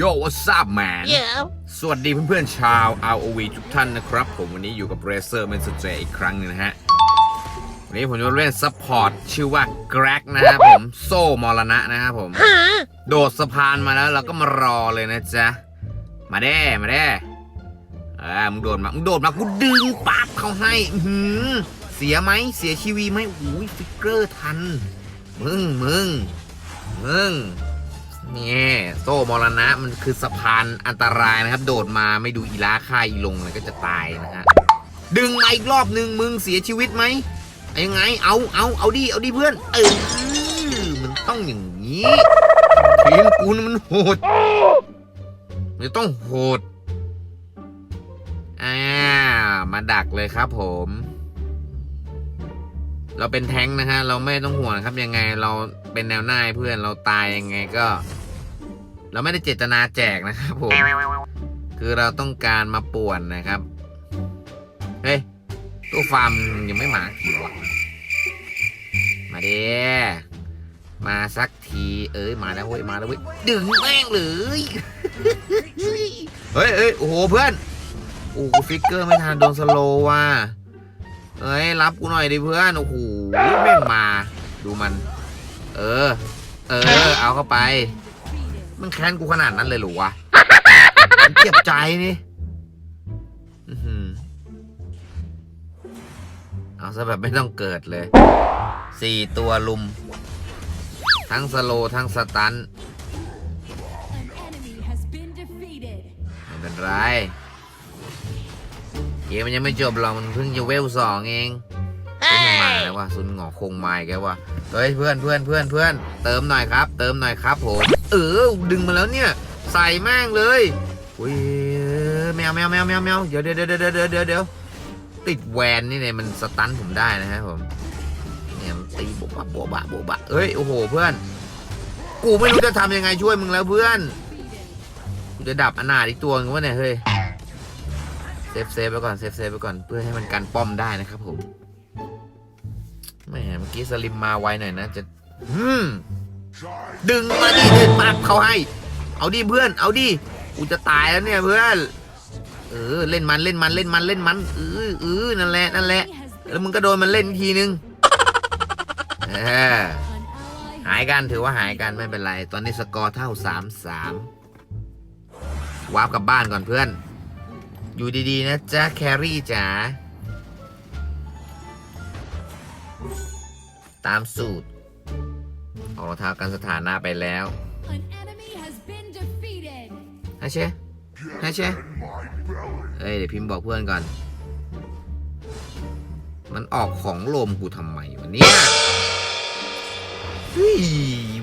โย what's up man Yeah. สวัสดีเพื่อนๆชาว ROV ทุกท่านนะครับ ผมวันนี้อยู่กับ Razer m e n s e อีกครั้งหนึงนะฮะ วันนี้ผมจะเล่นซัพพอร์ตชื่อว่า g r a g นะครับผม โซ่มรณะนะครับผม Huh? โดดสะพานมาแล้วเราก็มารอเลยนะจ๊ะ มาแด้มาแด้เออมึงโดดมามึงโดดมากูดึงปั๊บเขาให้อื้อหือเสียไหมเสียชีวีไหมโอ้ยฟิกเกอร์ทัน มึงมึงมึงเนี่โซ่มรณะมันคือสะพานอันตรายนะครับ โดดมาไม่ดูอีลาค่าอีลงเลยก็จะตายนะฮะดึงมาอีกรอบหนึ่งมึงเสียชีวิตไหมยังไง เอาเอาเอาดิเอาดิเพื่อน เออมันต้องอย่างนี้ทีมกูนมันโหดมันจะต้องโหดอ่ามาดักเลยครับผม เราเป็นแท้งนะฮะ เราไม่ต้องห่วงครับยังไงเรา เป็นแนวหน้าเพื่อนเราตายยังไงก็ เราไม่ได้เจตนาแจกนะครับผม คือเราต้องการมาป่วนนะครับ เฮ้ยตู้ฟาร์มยังไม่มากี่วะมาเด้มาสักที เอ้ยมาแล้วเว้ยมาแล้วเว้ยดึงแม่งเลยเฮ้ยเฮ้ยโอ้โหเพื่อนโอ้ฟิกเกอร์ไม่ทันโดนสโลว์ว่ะเอ้ยรับกูหน่อยดิเพื่อนโอ้โหแม่งมา ดูมัน เออ เออ เอาเข้าไป มันแค้นกูขนาดนั้นเลยหรอวะมันเจ็บใจนี่เอาซะแบบไม่ต้องเกิดเลยสี่ตัวลุม ทั้งสโลทั้งสตันไม่เป็นไรเกมมันยังไม่จบหรอกมันเพิ่งจะเวลสองเอง แล้วว่ะซุนหงอคงไมาอีกแล้วว่ะเฮ้ยเพื่อนเพื่อนเพื่อนเพื่อนเติมหน่อยครับ เติมหน่อยครับผมเออดึงมาแล้วเนี่ย ใส่แม่งเลยอุ้ยแมวแมวแมวแมวแมวเดี๋ยวเดี๋ยวเดี๋ยวเดี๋ยวเดี๋ยวเดี๋ยวติดแวนนี่เนี่ยมันสตันผมได้นะฮะผมเนี่ยมันตีโบบะโบบะบบะเอ้ยโอ้โหเพื่อน กูไม่รู้จะทำยังไงช่วยมึงแล้วเพื่อนกูจะดับอนาถอีกตัวนึงวะเนี่ยเฮ้ยเซฟเซฟไปก่อนเซฟเซฟไปก่อนเพื่อให้มันกันป้อมได้นะครับผม แหมเมื่อกี้สลิมมาไวหน่อยนะจะดึงมาดิดึงปั๊บเขาให้ เอาดิเพื่อน เอาดิกูจะตายแล้วเนี่ยเพื่อน เออเล่นมันเล่นมันเล่นมันเล่นมันเออเออนั่นแหละนั่นแหละแล้วมึงก็โดนมันเล่นอีกทีนึงหายกันถือว่าหายกันไม่เป็นไร ตอนนี้สกอร์เท่าสามสามวาร์ปกลับบ้านก่อนเพื่อน อยู่ดีๆนะจ๊ะแครี่จ๋า ตามสูตร ออกรองเท้ากันสถานะไปแล้ว An enemy has been defeated. ฮะเชฮะเชเอ้ยเดี๋ยวพิมพ์บอกเพื่อนก่อน มันออกของลมกูทำไมวะเนี่ยเฮ้ย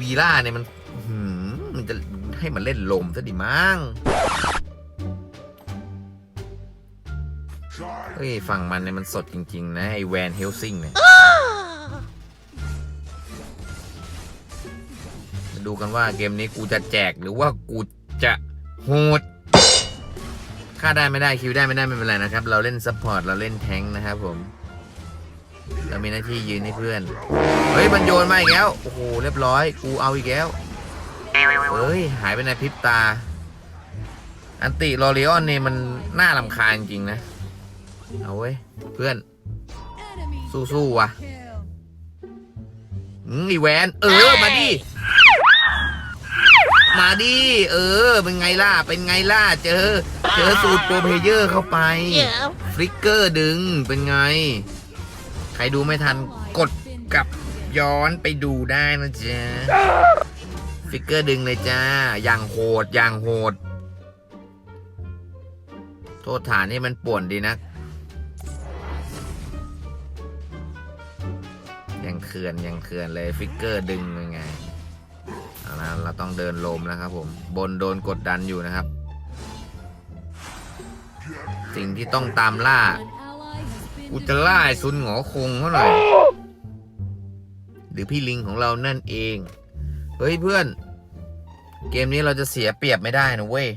วีล่าเนี่ยมันอื้อหือมันจะให้มันเล่นลมซะดิมั้งเฮ้ยฝั่งมันเนี่ยมันสดจริง ๆ นะ ไอแวนเฮลซิงเนี่ย ดูกันว่าเกมนี้กูจะแจกหรือว่ากูจะโหดค่าได้ไม่ได้คิวได้ไม่ได้ไม่เป็นไรนะครับ เราเล่นซัพพอร์ตเราเล่นแทงค์นะครับผม เรามีหน้าที่ยืนให้เพื่อน เฮ้ยมันโยนมาอีกแล้ว โอ้โหเรียบร้อย กูเอาอีกแล้วเฮ้ยหายไปในพริบตา อันติลอริออนเนี่ยมันน่าลำคาญจริงนะ เอาเว้ยเพื่อน สู้ๆว่ะอืมอีแวน เออมาดิ มาดิ เออ เป็นไงล่ะ เป็นไงล่ะ เจอ เจอสูตรโปรเพลเยอร์เข้าไป Yeah. ฟลิกเกอร์ดึง เป็นไง ใครดูไม่ทันกดกลับย้อนไปดูได้นะจ๊ะฟิกเกอร์ดึงเลยจ้า อย่างโหด อย่างโหด โทษฐานนี่มันป่วนดีนะยังเขื่อนยังเขื่อนเลยฟิกเกอร์ดึงยังไง เราต้องเดินลมแล้วครับผม บนโดนกดดันอยู่นะครับ สิ่งที่ต้องตามล่า An ally has been กูจะล่าซุนหงอคงเขาหน่อย หรือพี่ลิงของเรานั่นเอง เฮ้ยเพื่อน เกมนี้เราจะเสียเปรียบไม่ได้นะเว้ย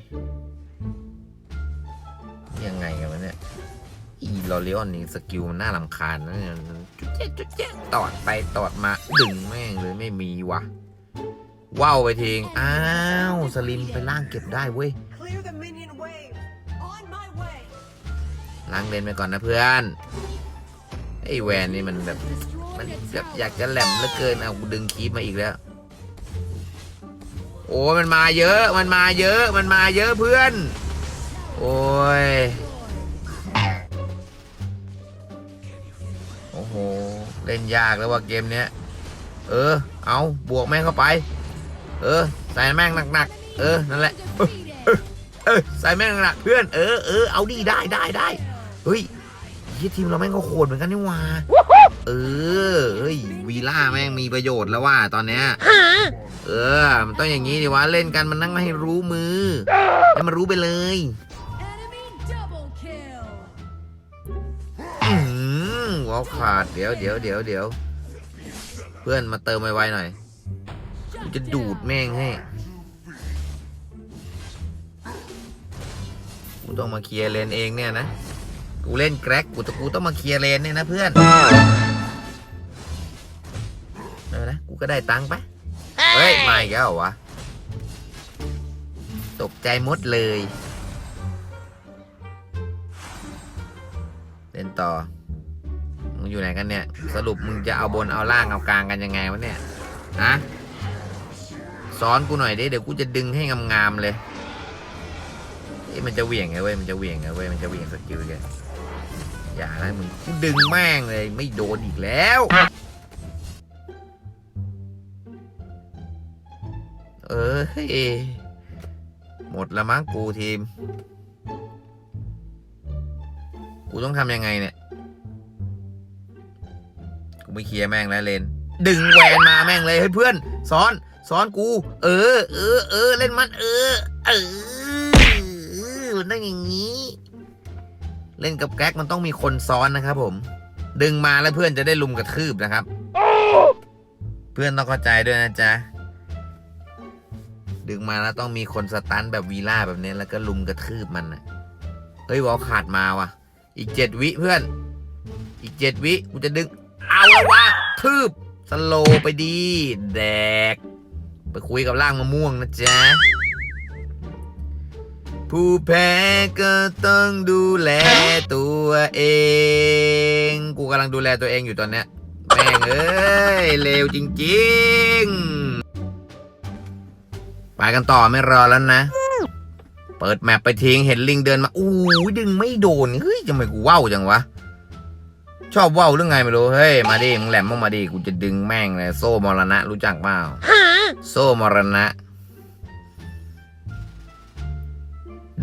ยังไงกันวะเนี่ยอีลอริออนนี่สกิลมันน่าลำคาญนะเนี่ยจุดเจ๊จุดเจ๊ตอดไปตอดมาดึงแม่งเลยไม่มีวะ ว้าวไปทิ้งอ้าว สลิมไปล่างเก็บได้เว้ยล้างเลนไปก่อนนะเพื่อนไอ้แวนนี่มันแบบมันแบบอยากจะแหลมเหลือเกินเอาดึงคีบมาอีกแล้ว โอ้มันมาเยอะมันมาเยอะมันมาเยอะเพื่อน โอ้ยโอ้โหเล่นยากแล้วว่าเกมเนี้ยเออ เอาบวกแม่งเข้าไป เออ ใส่แม่งหนักๆ เออ นั่นแหละ เออ ใส่แม่งหนักเพื่อน เออเออเอาดีได้ได้ได้ เฮ้ยยี่ทีมเราแม่งก็โคตรเหมือนกันนี่ว่าเออ เฮ้ย วีล่าแม่งมีประโยชน์แล้วว่าตอนเนี้ยเออ มันต้องอย่างนี้ดิวะ เล่นกันมันนั่งให้รู้มือ ให้มันรู้ไปเลยอือหือวอลขาด เดี๋ยวเดี๋ยวเดี๋ยวเดี๋ยว เพื่อนมาเติมไวๆหน่อย จะดูดแม่งให้กูต้องมาเคลียร์เลนเองเนี่ยนะ กูเล่นแกร็กกูตกูต้องมาเคลียร์เลนเนี่ยนะเพื่อนเออนะกูก็ได้ตังค์ปะเฮ้ยมาอีกแล้วเหรอวะ ตกใจหมดเลย เล่นต่อ มึงอยู่ไหนกันเนี่ย สรุปมึงจะเอาบนเอาล่างเอากลางกันยังไงวะเนี่ย ฮะ สอนกูหน่อยดิเดี๋ยวกูจะดึงให้งามๆเลยเอ้มันจะเหวี่ยงไงเว้ยมันจะเหวี่ยงไงเว้ยมันจะเหวี่ยงสกิลเลยอย่านะมึงกูดึงแม่งเลย ไม่โดนอีกแล้วเออเฮ้หมดละมั้งกูทีม กูต้องทำยังไงเนี่ย กูไม่เคลียร์แม่งแล้วเลน ดึงแวนมาแม่งเลยให้ยเพื่อน ซ้อน ซ้อนกู เออ เออ เออ เล่นมัน เออ เออมันต้องอย่างนี้ เล่นกับแก๊กมันต้องมีคนซ้อนนะครับผม ดึงมาแล้วเพื่อนจะได้ลุมกระทืบนะครับ เพื่อนต้องเข้าใจด้วยนะจ๊ะ ดึงมาแล้วต้องมีคนสตันแบบวีล่าแบบนี้แล้วก็ลุมกระทืบมันนะเฮ้ยวอลขาดมาว่ะ อีกเจ็ดวิเพื่อน อีกเจ็ดวิกูจะดึง เอาล้วะทืบสโลไปดี แดก ไปคุยกับร่างมะม่วงนะจ๊ะ ผู้แพ้ก็ต้องดูแลตัวเอง กูกำลังดูแลตัวเองอยู่ตอนเนี้ยแม่งเอ้ยเลวจริงๆ ไปกันต่อไม่รอแล้วนะ เปิดแมปไปทิ้งเห็นลิงเดินมาอู้ดึงไม่โดน เฮ้ยทำไมกูว่าวจังวะ ชอบว่าวเรื่องไงไม่รู้ เฮ้ย มาดิ มึงแหลมมึงมาดิ กูจะดึงแม่งเลย โซ่มรณะ รู้จักเปล่าโซ่มรณะ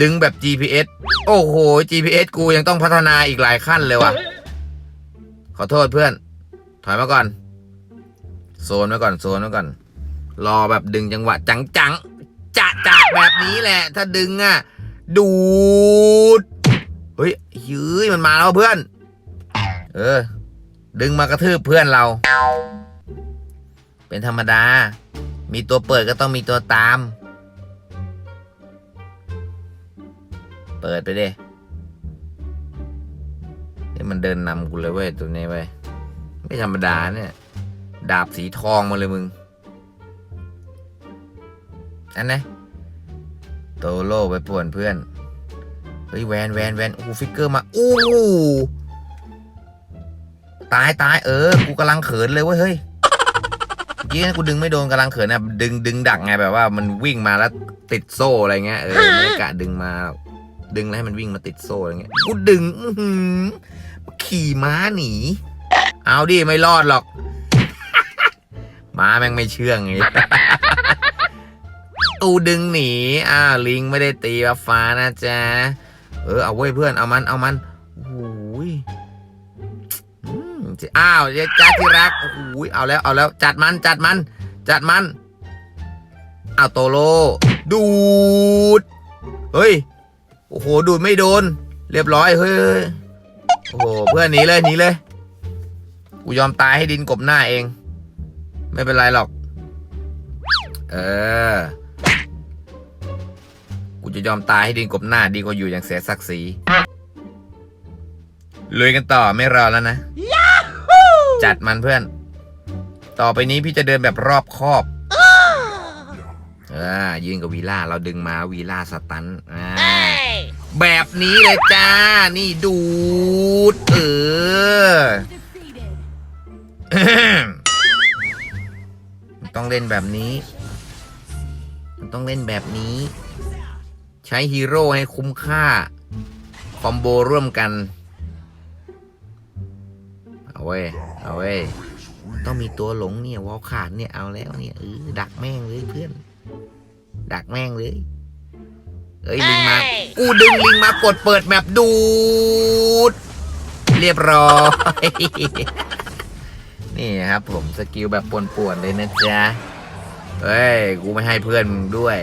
ดึงแบบ GPS โอ้โห GPS กูยังต้องพัฒนาอีกหลายขั้นเลยว่ะ ขอโทษเพื่อน ถอยมาก่อน โซนไว้ก่อน โซนไว้ก่อน รอแบบดึงจังหวะ จังจังๆจะจะแบบนี้แหละ ถ้าดึงอะ ดูด เฮ้ยยื้ยมันมาแล้วเพื่อน เออ ดึงมากระทืบเพื่อนเรา เป็นธรรมดา มีตัวเปิดก็ต้องมีตัวตาม เปิดไปดินี่มันเดินนำกูเลยเว้ยตัวนี้เว้ย ไม่ธรรมดาเนี่ย ดาบสีทองมาเลยมึง อันนโตโล่ไปป่วนเพื่อน เฮ้ยแวนแวนแวนโอ้ฟิกเกอร์มา อู้ ตายตายเออ กูกำลังเขินเลยเว้ยเฮ้ยเมื่อกี้นะกูดึงไม่โดนกำลังเขินนะดึงดึงดักไงแบบว่ามันวิ่งมาแล้วติดโซ่อะไรเงี้ยเออไม่กะดึงมา ดึงแล้วให้มันวิ่งมาติดโซ่อะไรเงี้ยกูดึงอืขี่ม้าหนี เอาดิไม่รอดหรอกม้าแม่งไม่เชื่องไงตูดึงหนีอ้าวลิงไม่ได้ตีฟ้าฟ้านะจ๊ะเออเอาไว้ยเพื่อนเอามันเอามันโอ้โอ้าวเจ๊จ้าที่รักโอ้โหยเอาแล้วเอาแล้วจัดมันจัดมัน จัดมันอ้าวโตโล ดูด เฮ้ย โอ้โห ดูดไม่โดน เรียบร้อยเฮ้ยเฮ้ย โอ้โห เพื่อนหนีเลยหนีเลย กูยอมตายให้ดินกบหน้าเอง ไม่เป็นไรหรอก เออ กูจะยอมตายให้ดินกบหน้าดีกว่าอยู่อย่างเสียศักดิ์ศรีลุยกันต่อไม่รอแล้วนะ จัดมันเพื่อน ต่อไปนี้พี่จะเดินแบบรอบคอบอยืนกับวีล่าเราดึงมาวีล่าสตันอ่าแบบนี้เลยจ้า นี่ดูดเออต้องเล่นแบบนี้ต้องเล่นแบบนี้ ใช้ฮีโร่ให้คุ้มค่า คอมโบร่วมกัน เอาเว้ย เอาเว้ย ต้องมีตัวหลงเนี่ยวอลขาดเนี่ยเอาแล้วเนี่ยเออดักแม่งเลยเพื่อน ดักแม่งเลย เอ้ยลิงมา กูดึงลิงมากดเปิดแมปดูด เรียบร้อย นี่ครับผมสกิลแบบป่วนๆเลยนะจ๊ะ เฮ้ย กูไม่ให้เพื่อนมึงด้วย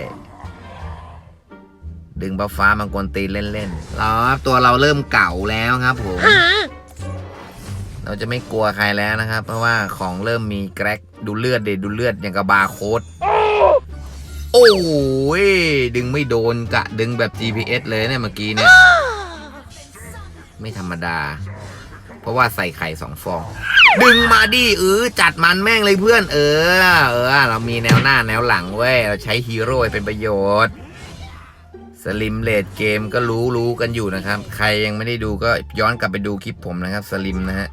ดึงบัฟฟ้ามังกรตีนเล่นๆเราครับตัวเราเริ่มเก่าแล้วครับผม เราจะไม่กลัวใครแล้วนะครับ เพราะว่าของเริ่มมีแกร็กดูเลือดเดดูเลือดอย่างกับบาร์โค้ดโอ้ยดึงไม่โดนกะดึงแบบ GPS เลยเนี่ยเมื่อกี้เนี่ยไม่ธรรมดา เพราะว่าใส่ไข่สองฟอง ดึงมาดิเออจัดมันแม่งเลยเพื่อน เออ เออ เรามีแนวหน้าแนวหลังเว้ย เราใช้ฮีโร่เป็นประโยชน์ สลิมเลดเกมก็รู้รู้กันอยู่นะครับ ใครยังไม่ได้ดูก็ย้อนกลับไปดูคลิปผมนะครับ สลิมนะฮะ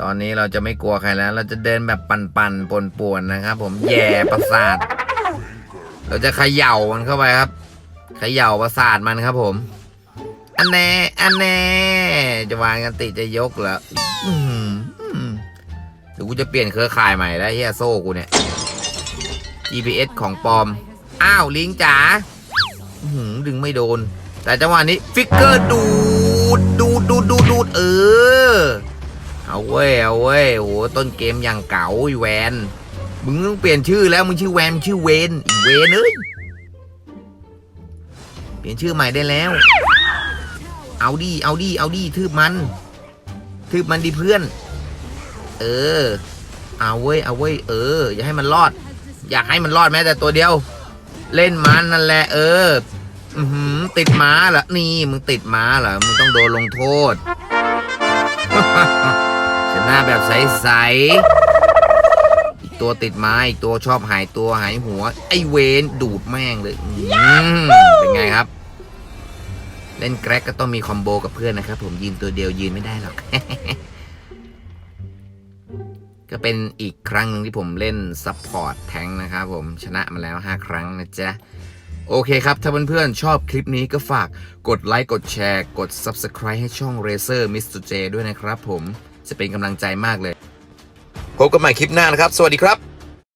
ตอนนี้เราจะไม่กลัวใครแล้ว เราจะเดินแบบปั่นๆป่วนๆนะครับ ผมแย่ประสาท เราจะเขย่ามันเข้าไปครับเขย่าประสาทมันครับ ผม อันแน่อันแน่จะวางกันติจะยกเหรออื้อหือกูจะเปลี่ยนเครือข่ายใหม่แล้วเฮียโซ่กูเนี่ย GPS ของปลอม อ้าวลิงจ๋าหือดึงไม่โดน แต่จังหวะนี้ ฟิกเกอร์ดูดดูดดูดดูดดูดเออ เอาเว้ยเอาเว้ยโอ้ต้นเกมอย่างเก๋าไอีแวนมึงต้องเปลี่ยนชื่อแล้วมึงชื่อแวนชื่อเวนอีเวนเอ้ยเปลี่ยนชื่อใหม่ได้แล้ว เอาดีเอาดีเอาดีทืบมัน ทืบมันดิเพื่อน เออ เอาเว้ยเอาเว้ยเออ อย่าให้มันรอด อยากให้มันรอดแม้แต่ตัวเดียว เล่นมันนั่นแหละ เออ อือหือติดม้าเหรอ นี่มึงติดม้าเหรอ มึงต้องโดนลงโทษ นะแบบใสๆอีกตัวติดไม้อีกตัวชอบหายตัวหายหัว ไอเวนดูดแม่งเลยอืมเป็นไงครับ เล่นแกร็กก็ต้องมีคอมโบกับเพื่อนนะครับ ผมยืนตัวเดียวยืนไม่ได้หรอก ก็เป็นอีกครั้งหนึ่งที่ผมเล่นซัพพอร์ตแทงนะครับผมชนะมาแล้ว 5 ครั้งนะจ๊ะโอเคครับ ถ้าเพื่อนๆชอบคลิปนี้ก็ฝากกดไลค์ กดแชร์ กด Subscribe ให้ช่อง Razer Mr. J ด้วยนะครับผม จะเป็นกำลังใจมากเลย พบกันใหม่คลิปหน้านะครับ สวัสดีครับ